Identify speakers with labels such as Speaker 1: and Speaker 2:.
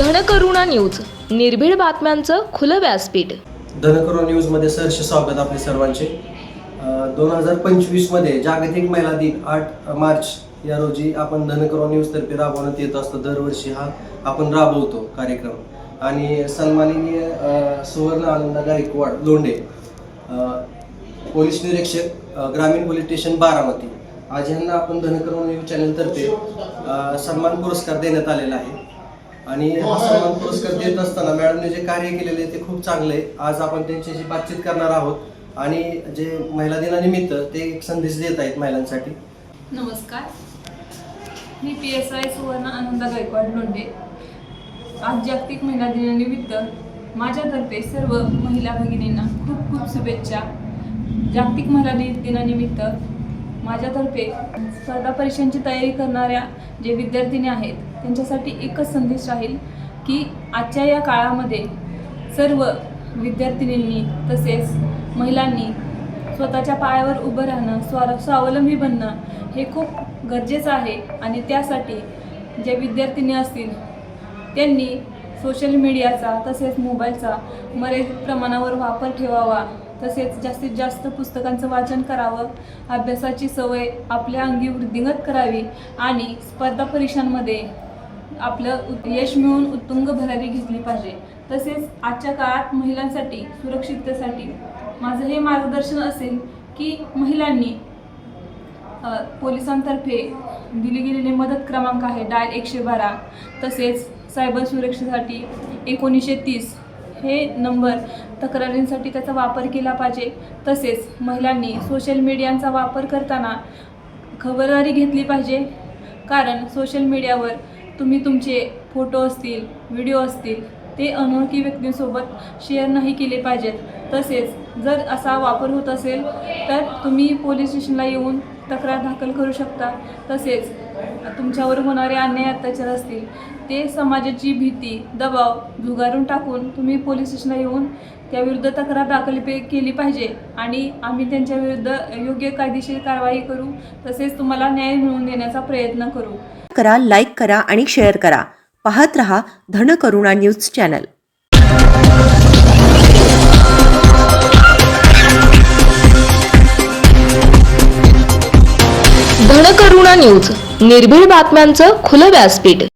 Speaker 1: Dhankaruna news निर्भीड बातम्यांचं खुलं व्यासपीठ.
Speaker 2: धनकरो न्यूजमध्ये सहर्ष स्वागत आपले सर्वांचे. दोन हजार पंचवीसमध्ये जागतिक महिला दिन आठ मार्च या रोजी आपण धनकरो न्यूजतर्फे राबवण्यात येत असतो. दरवर्षी हा आपण राबवतो कार्यक्रम. आणि सन्माननीय सुवर्ण आनंद गायकवाड लोंढे पोलीस निरीक्षक ग्रामीण पोलीस स्टेशन बारामती. आज यांना आपण धनकरो न्यूज चॅनलतर्फे सन्मान पुरस्कार देण्यात आलेला आहे. आणि हा सन्मान पुरस्कार देत असताना मॅडमने जे कार्य केलेले आहे ते खूप चांगले. आहे आज आपण त्यांच्याशी बातचीत करणार आहोत. आणि जे महिला दिनानिमित्त ते एक संदेश देत आहेत महिलांसाठी.
Speaker 3: नमस्कार. मी पी एस आय सुवर्ण आनंद गायकवाड लोंढे. आज जागतिक महिला दिनानिमित्त माझ्यातर्फे सर्व महिला भगिनींना खूप खूप शुभेच्छा. जागतिक महिला दिन दिनानिमित्त माझ्यातर्फे स्पर्धा परीक्षांची तयारी करणाऱ्या जे विद्यार्थिनी आहेत त्यांच्यासाठी एकच संदेश राहील की आजच्या या काळामध्ये सर्व विद्यार्थिनींनी तसेच महिलांनी स्वतःच्या पायावर उभं राहणं स्वर स्वावलंबी बनणं हे खूप गरजेचं आहे आणि त्यासाठी जे विद्यार्थिनी असतील त्यांनी सोशल मीडियाचा तसेच मोबाईलचा मर्यादित प्रमाणावर वापर ठेवावा. तसेच जास्तीत जास्त पुस्तकांचं वाचन करावं. अभ्यासाची सवय आपल्या अंगी वृद्धिंगत करावी आणि स्पर्धा परीक्षांमध्ये आपलं यश मिळवून उत्तुंग भरारी घेतली पाहिजे. तसेच आजच्या काळात महिलांसाठी सुरक्षिततेसाठी माझं हे मार्गदर्शन असेल की महिलांनी पोलिसांतर्फे दिली गेलेले मदत क्रमांक आहे डायल एकशे बारा. तसेच सायबर सुरक्षेसाठी एकोणीसशे तीस. हे नंबर तक्रारींसाठी त्याचा वापर केला पाहिजे. तसेच महिलांनी सोशल मीडियांचा वापर करताना खबरदारी घेतली पाहिजे. कारण सोशल मीडियावर तुम्ही तुमचे फोटो असतील व्हिडिओ असतील ते अनोळखी व्यक्तींसोबत शेअर नाही केले पाहिजेत. तसेच जर असा वापर होत असेल तर तुम्ही पोलीस स्टेशनला येऊन तक्रार दाखल करू शकता. तसेच तुमच्यावर होणारे अन्याय अत्याचार असतील ते समाजाची भीती दबाव झुगारून टाकून तुम्ही पोलीस स्टेशनला येऊन त्याविरुद्ध तक्रार दाखल पे केली पाहिजे आणि आम्ही त्यांच्या विरुद्ध योग्य कायदेशीर कारवाई करू तसेच तुम्हाला न्याय मिळवून देण्याचा प्रयत्न करू.
Speaker 4: करा लाईक करा आणि शेअर करा. पाहत रहा Dhankaruna news channel
Speaker 1: Dhankaruna news निर्भीड बातम्यांचं खुलं व्यासपीठ.